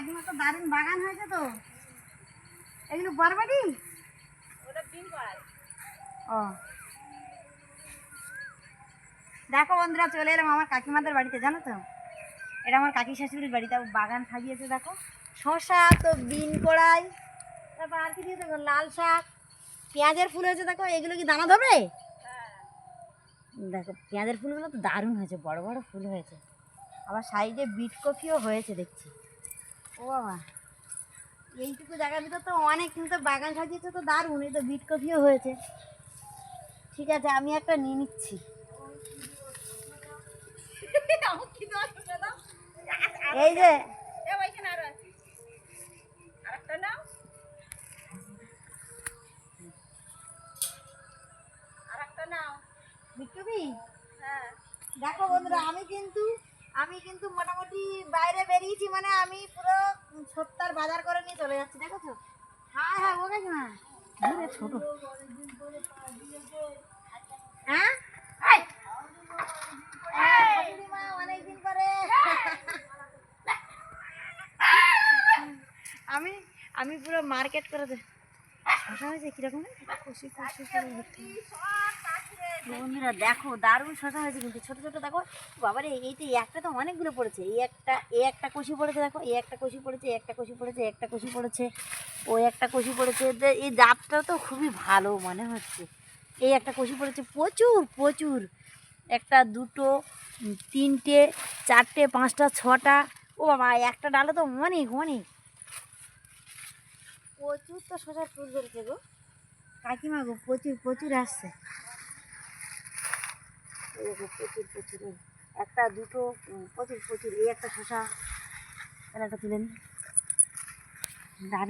কাকিমা তো দারুণ বাগান হয়েছে তো। এগুলো বরবাদি ও। দেখো বন্ধুরা চলে এলাম আমার কাকিমাদের বাড়িতে জানো তো? এটা আমার কাকি শাশুড়ির বাড়িতে বাগান সাজিয়েছে দেখো। শশা তো বিন কড়াই তারপর আর কি দিয়েছে লাল শাক পেঁয়াজের ফুল হয়েছে দেখো। এগুলো কি দানা ধরবে? দেখো পেঁয়াজের ফুলগুলো তো দারুণ হয়েছে বড় বড় ফুল হয়েছে। আবার সাইডে বিট কফিও হয়েছে দেখছি। ও বাবা। এইটুকু জায়গার ভিতর তো অনেক কিন্তু বাগান সাজিয়েছে তো দারুণ, এই তো বিট কফিও হয়েছে। ঠিক আছে, আমি একটা নিয়ে নিচ্ছি। এই যে। দেখো বন্ধুরা, আমি কিন্তু আমি কিন্তু মোটামুটি বাইরে বেরিয়েছি মানে আমি বাজার করে নিয়ে চলে যাচ্ছি দেখো হ্যাঁ হ্যাঁ ও না দূরে ছোট। হ্যাঁ? অনেকদিন পরে। আমি আমি পুরো মার্কেট করে দে। শশা হয়েছে কীরকম খুশি খুশি করে। বন্ধুরা, দেখো, দারুণ শশা হয়েছে কিন্তু। ছোট ছোট, দেখো, বাবারে এইটা একটা তো অনেকগুলো পড়েছে। এই একটা এই একটা কষি পড়েছে, দেখো, এই একটা কষি পড়েছে একটা কষি পড়েছে একটা কষি পড়েছে ওই একটা কষি পড়েছে। এই জাতটা তো খুবই ভালো মনে হচ্ছে। এই একটা কষি পড়েছে প্রচুর প্রচুর। একটা, দুটো তিনটে, চারটে, পাঁচটা, ছটা। ও বাবা, একটা ডালে তো অনেক অনেক। প্রচুর তো শশার ফুল ধরেছে গো। কাকিমা গো, প্রচুর প্রচুর আসছে। প্রচুর প্রচুর। একটা দুটো প্রচুর প্রচুর। এই একটা শশা একটা তুলে নিই। দারুণ।